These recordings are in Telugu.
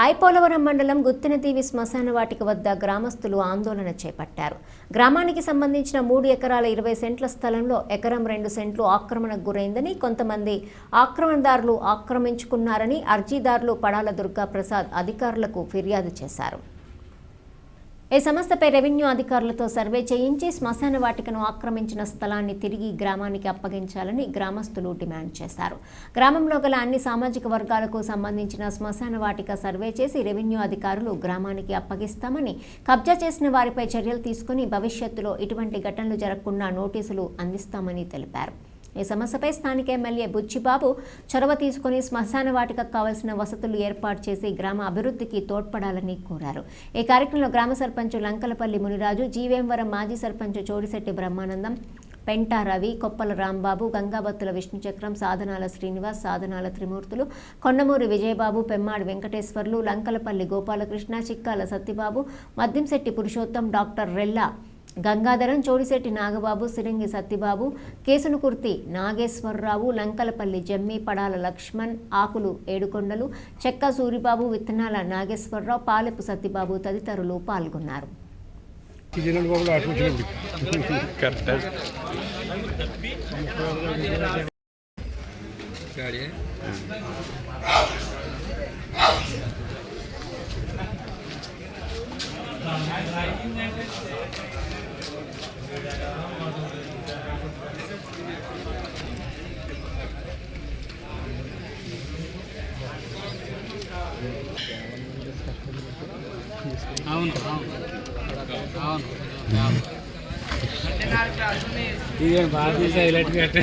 ఐపోలవరం మండలం గుత్తినదీవి శ్మశాన వాటిక వద్ద గ్రామస్తులు ఆందోళన చేపట్టారు. గ్రామానికి సంబంధించిన మూడు ఎకరాల ఇరవై సెంట్ల స్థలంలో ఎకరం రెండు సెంట్లు ఆక్రమణకు గురైందని కొంతమంది ఆక్రమణదారులు ఆక్రమించుకున్నారని అర్జీదారులు పడాల దుర్గా ప్రసాద్ అధికారులకు ఫిర్యాదు చేశారు. ఈ సంస్థపై రెవెన్యూ అధికారులతో సర్వే చేయించి శ్మశాన వాటికను ఆక్రమించిన స్థలాన్ని తిరిగి గ్రామానికి అప్పగించాలని గ్రామస్తులు డిమాండ్ చేశారు. గ్రామంలో గల అన్ని సామాజిక వర్గాలకు సంబంధించిన శ్మశాన వాటిక సర్వే చేసి రెవెన్యూ అధికారులు గ్రామానికి అప్పగిస్తామని కబ్జా చేసిన వారిపై చర్యలు తీసుకుని భవిష్యత్తులో ఇటువంటి ఘటనలు జరగకుండా నోటీసులు అందిస్తామని తెలిపారు. ఈ సమస్యపై స్థానిక ఎమ్మెల్యే బుచ్చిబాబు చొరవ తీసుకుని శ్మశాన వాటికకు కావలసిన వసతులు ఏర్పాటు చేసి గ్రామ అభివృద్ధికి తోడ్పడాలని కోరారు. ఈ కార్యక్రమంలో గ్రామ సర్పంచ్ లంకలపల్లి మునిరాజు జీవేంవరం మాజీ సర్పంచ్ చోడిశెట్టి బ్రహ్మానందం పెంటా రవి కొప్పల రాంబాబు గంగాబత్తుల విష్ణుచక్రం సాధనాల శ్రీనివాస్ సాధనాల త్రిమూర్తులు కొండమూరి విజయబాబు పెమ్మాడి వెంకటేశ్వర్లు లంకలపల్లి గోపాలకృష్ణ చిక్కాల సత్యబాబు మద్యంశెట్టి పురుషోత్తం డాక్టర్ రెల్లా గంగాధరం చోడిశెట్టి నాగబాబు సిరంగి సత్తిబాబు కేసునుకుర్తి నాగేశ్వరరావు లంకలపల్లి జమ్మి పడాల లక్ష్మణ్ ఆకులు ఏడుకొండలు చెక్క సూరిబాబు విత్తనాల నాగేశ్వరరావు పాలెపు సత్తిబాబు తదితరులు పాల్గొన్నారు. అవును అవును. ఇదేం బాగా తీసి హైలైట్ కట్టే.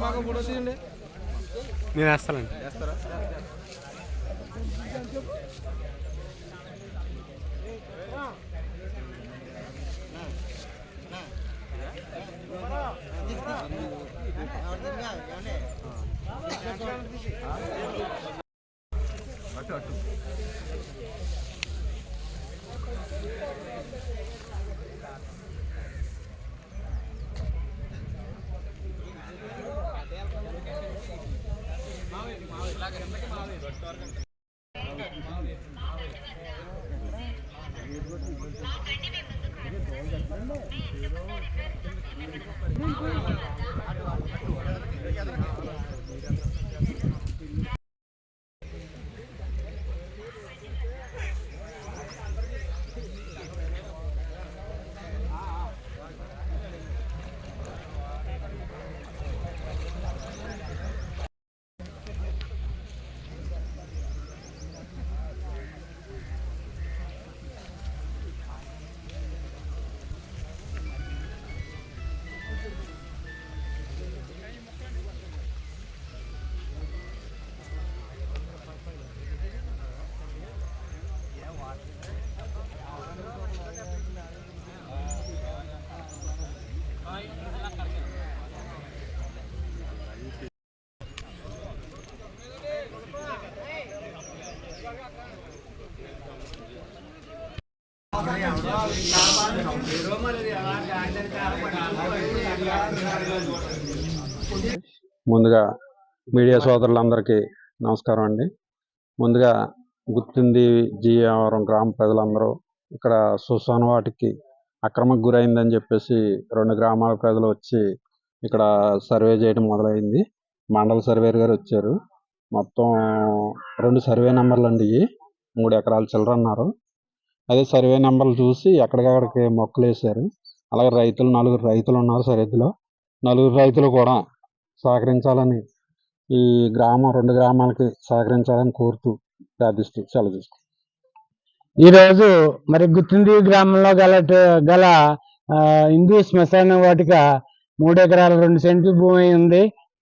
మాకు కూడా ఒకటి వస్తే పని ముఖేష్ ముఖేష్ నేను వేస్తానండి. అటు ముందుగా మీడియా సోదరులందరికీ నమస్కారం అండి. ముందుగా గుర్తుంది జీవరం గ్రామ ప్రజలందరూ ఇక్కడ సుసాన్ వాటికి అక్రమకు గురైందని చెప్పేసి రెండు గ్రామాల ప్రజలు వచ్చి ఇక్కడ సర్వే చేయడం మొదలైంది. మండల సర్వేర్ గారు వచ్చారు. మొత్తం రెండు సర్వే నెంబర్లు అండి మూడు ఎకరాల చిల్లర అన్నారు. అదే సర్వే నెంబర్లు చూసి ఎక్కడికక్కడికి మొక్కలు వేశారు. అలాగే రైతులు నలుగురు రైతులు ఉన్నారు సరిహద్దులో నలుగురు రైతులు కూడా సహకరించాలని ఈ గ్రామం రెండు గ్రామాలకి సహకరించాలని కోరుతూ ప్రార్థిస్తూ సెలవు తీసుకుంటాం. ఈరోజు మరి గుత్తింది గ్రామంలో గల గల హిందూ శ్మశాన వాటిక మూడు ఎకరాల రెండు సెంట్లు భూమి ఉంది.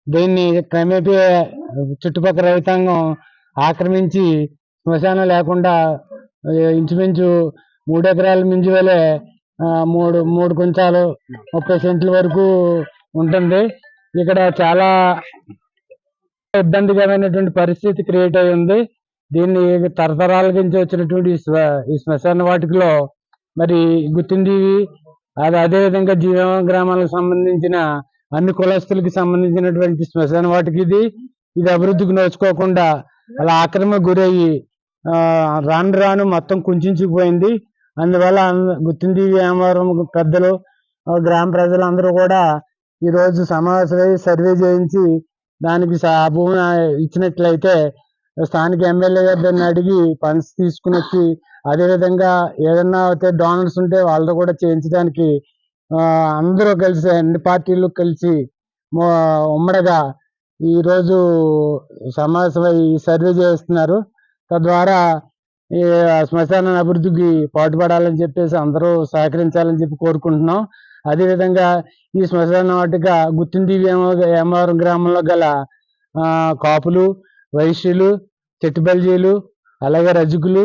దీన్ని క్రమేపీ చుట్టుపక్కల రైతాంగం ఆక్రమించి శ్మశానం లేకుండా ఇంచుమించు మూడు ఎకరాల మించి వేలే మూడు మూడు కొంచాలు ముప్పై సెంట్ల వరకు ఉంటుంది. ఇక్కడ చాలా ఇబ్బందికరమైనటువంటి పరిస్థితి క్రియేట్ అయి ఉంది. దీన్ని తరతరాల నుంచి వచ్చినటువంటి ఈ ఈ శ్మశాన వాటికలో మరి గుర్తింది అది అదే విధంగా జీవ గ్రామాలకు సంబంధించిన అన్ని కులస్తులకి సంబంధించినటువంటి శ్మశాన వాటికి ఇది. ఇది అభివృద్ధికి నోచుకోకుండా అలా ఆక్రమ గురయ్యి రాను రాను మొత్తం కుంచుకుపోయింది. అందువల్ల గుత్తింది గుర్తింది వ్యాపారం పెద్దలు గ్రామ ప్రజలు అందరూ కూడా ఈరోజు రోజు సమావేశమై సర్వే చేయించి దానికి ఆ భూమి ఇచ్చినట్లయితే స్థానిక ఎమ్మెల్యే గారిని అడిగి ఫండ్స్ తీసుకుని వచ్చి అదేవిధంగా ఏదన్నా అయితే డోనర్స్ ఉంటే వాళ్ళతో కూడా చేయించడానికి అందరూ కలిసి అన్ని పార్టీలు కలిసి ఉమ్మడగా ఉమ్మడిగా ఈ సమావేశమై సర్వే చేస్తున్నారు తద్వారా ఈ శ్మశాన అభివృద్ధికి పాటుపడాలని చెప్పేసి అందరూ సహకరించాలని చెప్పి కోరుకుంటున్నాం. అదేవిధంగా ఈ శ్మశాన వాటిక గుత్తింది వేమవరం గ్రామంలో గల కాపులు వైశ్యులు చెట్టుబల్జీలు అలాగే రజకులు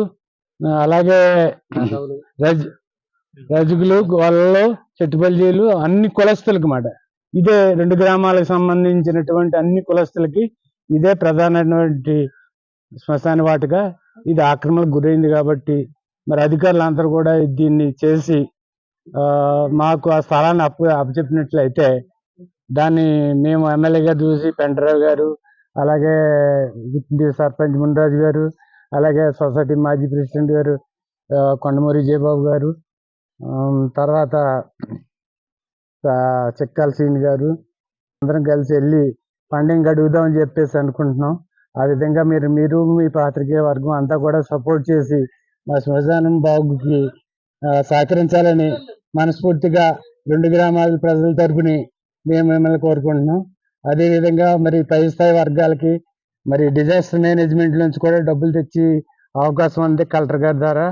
అలాగే రజ రజకులు గొల్లలు చెట్టుబల్జీలు అన్ని కులస్తులకు మాట. ఇదే రెండు గ్రామాలకు సంబంధించినటువంటి అన్ని కులస్తులకి ఇదే ప్రధానమైనటువంటి శ్మశాన వాటిగా ఇది ఆక్రమణకు గురైంది కాబట్టి మరి అధికారులందరూ కూడా దీన్ని చేసి మాకు ఆ స్థలాన్ని అప్పు అప్పచెప్పినట్లయితే దాన్ని మేము ఎమ్మెల్యేగా చూసి పెండరావు గారు అలాగే సర్పంచ్ మున్రాజు గారు అలాగే సొసైటీ మాజీ ప్రెసిడెంట్ గారు కొండమూరి జయబాబు గారు తర్వాత ఆ, చెక్కాల గారు అందరం కలిసి వెళ్ళి ఫండింగ్ అడుగుదామని చెప్పేసి అనుకుంటున్నాం. ఆ విధంగా మీరు మీరు మీ పాత్రికేయ వర్గం అంతా కూడా సపోర్ట్ చేసి మా శ్మశానం బాగుకి సహకరించాలని మనస్ఫూర్తిగా రెండు గ్రామాల ప్రజల తరపుని మేము మిమ్మల్ని కోరుకుంటున్నాం. అదేవిధంగా మరి పై స్థాయి వర్గాలకి మరి డిజాస్టర్ మేనేజ్మెంట్ నుంచి కూడా డబ్బులు తెచ్చి అవకాశం ఉంది కలెక్టర్ గారి ద్వారా.